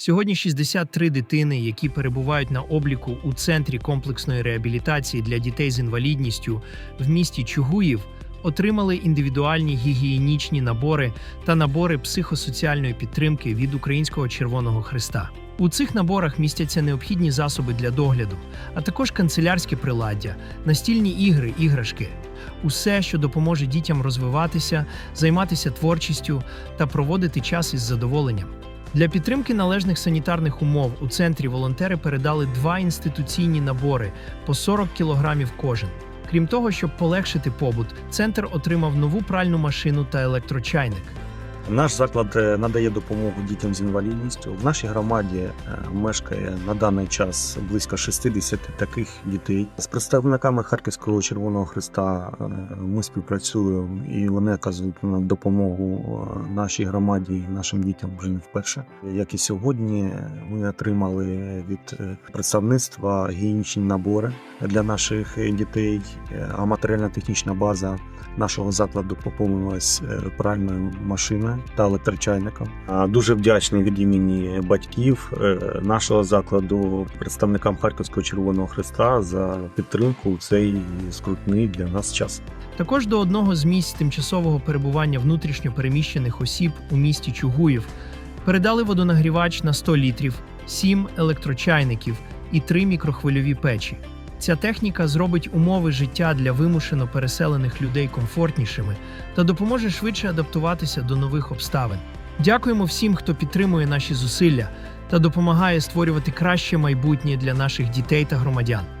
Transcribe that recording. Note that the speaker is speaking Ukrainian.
Сьогодні 63 дитини, які перебувають на обліку у центрі комплексної реабілітації для дітей з інвалідністю в місті Чугуїв, отримали індивідуальні гігієнічні набори та набори психосоціальної підтримки від Українського Червоного Христа. У цих наборах містяться необхідні засоби для догляду, а також канцелярське приладдя, настільні ігри, іграшки. Усе, що допоможе дітям розвиватися, займатися творчістю та проводити час із задоволенням. Для підтримки належних санітарних умов у центрі волонтери передали два інституційні набори по 40 кілограмів кожен. Крім того, щоб полегшити побут, центр отримав нову пральну машину та електрочайник. Наш заклад е, надає допомогу дітям з інвалідністю. В нашій громаді е, мешкає на даний час близько 60 таких дітей. З представниками Харківського Червоного Христа е, ми співпрацюємо і вони оказують допомогу нашій громаді і нашим дітям вже не вперше. Як і сьогодні, ми отримали від представництва гігієнічні набори для наших дітей, а матеріально-технічна база нашого закладу поповнилась пральною машиною та електрочайником. А Дуже вдячний від імені батьків е, нашого закладу, представникам Харківського Червоного Христа за підтримку у цей скрутний для нас час. Також до одного з місць тимчасового перебування внутрішньо переміщених осіб у місті Чугуїв передали водонагрівач на 100 літрів, 7 електрочайників і 3 мікрохвильові печі. Ця техніка зробить умови життя для вимушено переселених людей комфортнішими та допоможе швидше адаптуватися до нових обставин. Дякуємо всім, хто підтримує наші зусилля та допомагає створювати краще майбутнє для наших дітей та громадян.